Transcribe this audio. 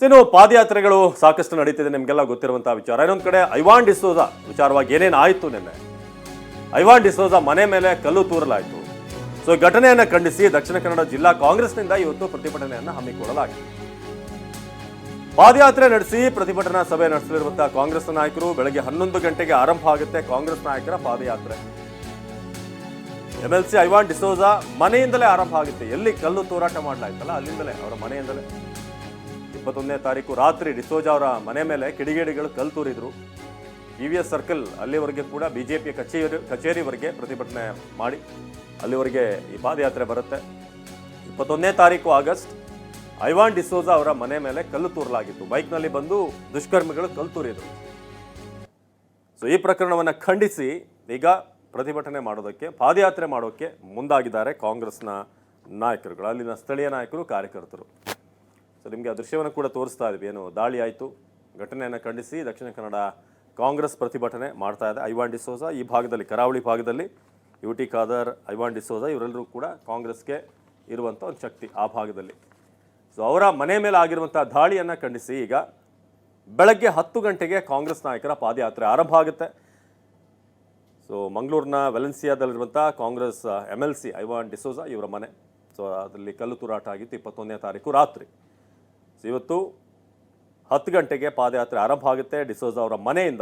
So ಇನ್ನು ಪಾದಯಾತ್ರೆಗಳು ಸಾಕಷ್ಟು ನಡೀತಿದೆ, ನಿಮಗೆಲ್ಲ ಗೊತ್ತಿರುವಂತಹ ವಿಚಾರ. ಇನ್ನೊಂದು ಕಡೆ ಐವಾನ್ ಡಿಸೋಜಾ ವಿಚಾರವಾಗಿ ಏನೇನು ಆಯಿತು ನಿನ್ನೆ? ಐವಾನ್ ಡಿಸೋಜಾ ಮನೆ ಮೇಲೆ ಕಲ್ಲು ತೂರಲಾಯಿತು. ಸೊ, ಘಟನೆಯನ್ನು ಖಂಡಿಸಿ ದಕ್ಷಿಣ ಕನ್ನಡ ಜಿಲ್ಲಾ ಕಾಂಗ್ರೆಸ್ನಿಂದ ಇವತ್ತು ಪ್ರತಿಭಟನೆಯನ್ನು ಹಮ್ಮಿಕೊಳ್ಳಲಾಗಿದೆ. ಪಾದಯಾತ್ರೆ ನಡೆಸಿ ಪ್ರತಿಭಟನಾ ಸಭೆ ನಡೆಸಲಿರುವಂತಹ ಕಾಂಗ್ರೆಸ್ ನಾಯಕರು, ಬೆಳಗ್ಗೆ ಹನ್ನೊಂದು ಗಂಟೆಗೆ ಆರಂಭ ಆಗುತ್ತೆ ಕಾಂಗ್ರೆಸ್ ನಾಯಕರ ಪಾದಯಾತ್ರೆ. ಎಂಎಲ್ಸಿ ಐವಾನ್ ಡಿಸೋಜಾ ಮನೆಯಿಂದಲೇ ಆರಂಭ ಆಗುತ್ತೆ. ಎಲ್ಲಿ ಕಲ್ಲು ತೂರಾಟ ಮಾಡಲಾಯ್ತಲ್ಲ, ಅಲ್ಲಿಂದಲೇ, ಅವರ ಮನೆಯಿಂದಲೇ. ಇಪ್ಪತ್ತೊಂದನೇ ತಾರೀಕು ರಾತ್ರಿ ಡಿಸೋಜಾ ಅವರ ಮನೆ ಮೇಲೆ ಕಿಡಿಗೇಡಿಗಳು ಕಲ್ಲು ತೂರಿದ್ರು ಇ ವಿ ಎಸ್ ಸರ್ಕಲ್ ಅಲ್ಲಿವರೆಗೆ ಕೂಡ ಬಿ ಜೆ ಪಿಯ ಕಚೇರಿ, ಕಚೇರಿವರೆಗೆ ಪ್ರತಿಭಟನೆ ಮಾಡಿ ಅಲ್ಲಿವರೆಗೆ ಈ ಪಾದಯಾತ್ರೆ ಬರುತ್ತೆ. ಇಪ್ಪತ್ತೊಂದನೇ ತಾರೀಕು ಆಗಸ್ಟ್ ಐವಾನ್ ಡಿಸೋಜಾ ಅವರ ಮನೆ ಮೇಲೆ ಕಲ್ಲು ತೂರಲಾಗಿತ್ತು. ಬೈಕ್ನಲ್ಲಿ ಬಂದು ದುಷ್ಕರ್ಮಿಗಳು ಕಲ್ಲು ತೂರಿದ್ರು ಸೊ ಈ ಪ್ರಕರಣವನ್ನು ಖಂಡಿಸಿ ಈಗ ಪ್ರತಿಭಟನೆ ಮಾಡೋದಕ್ಕೆ, ಪಾದಯಾತ್ರೆ ಮಾಡೋಕ್ಕೆ ಮುಂದಾಗಿದ್ದಾರೆ ಕಾಂಗ್ರೆಸ್ನ ನಾಯಕರುಗಳು, ಅಲ್ಲಿನ ಸ್ಥಳೀಯ ನಾಯಕರು, ಕಾರ್ಯಕರ್ತರು. ಸೊ ನಿಮಗೆ ಆ ದೃಶ್ಯವನ್ನು ಕೂಡ ತೋರಿಸ್ತಾ ಇದ್ವಿ ಏನು, ದಾಳಿ ಆಯಿತು. ಘಟನೆಯನ್ನು ಖಂಡಿಸಿ ದಕ್ಷಿಣ ಕನ್ನಡ ಕಾಂಗ್ರೆಸ್ ಪ್ರತಿಭಟನೆ ಮಾಡ್ತಾ ಇದೆ. ಐವಾನ್ ಡಿಸೋಜಾ ಈ ಭಾಗದಲ್ಲಿ, ಕರಾವಳಿ ಭಾಗದಲ್ಲಿ, ಯು ಟಿ ಖಾದರ್ ಐವಾನ್ ಡಿಸೋಜಾ ಇವರೆಲ್ಲರೂ ಕೂಡ ಕಾಂಗ್ರೆಸ್ಗೆ ಇರುವಂಥ ಒಂದು ಶಕ್ತಿ ಆ ಭಾಗದಲ್ಲಿ. ಸೊ ಅವರ ಮನೆ ಮೇಲೆ ಆಗಿರುವಂಥ ದಾಳಿಯನ್ನು ಖಂಡಿಸಿ ಈಗ ಬೆಳಗ್ಗೆ ಹತ್ತು ಗಂಟೆಗೆ ಕಾಂಗ್ರೆಸ್ ನಾಯಕರ ಪಾದಯಾತ್ರೆ ಆರಂಭ ಆಗುತ್ತೆ. ಸೊ ಮಂಗಳೂರಿನ ವೆಲೆನ್ಸಿಯಾದಲ್ಲಿರುವಂಥ Congress M L C Ivan D'Souza ಇವರ ಮನೆ. ಸೊ ಅದರಲ್ಲಿ ಕಲ್ಲು ತೂರಾಟ ಆಗಿತ್ತು ಇಪ್ಪತ್ತೊಂದನೇ ತಾರೀಕು ರಾತ್ರಿ. ಇವತ್ತು ಹತ್ತು ಗಂಟೆಗೆ ಪಾದಯಾತ್ರೆ ಆರಂಭ ಆಗುತ್ತೆ. ಡಿಸೋಜಾ ಅವರ ಮನೆಯಿಂದ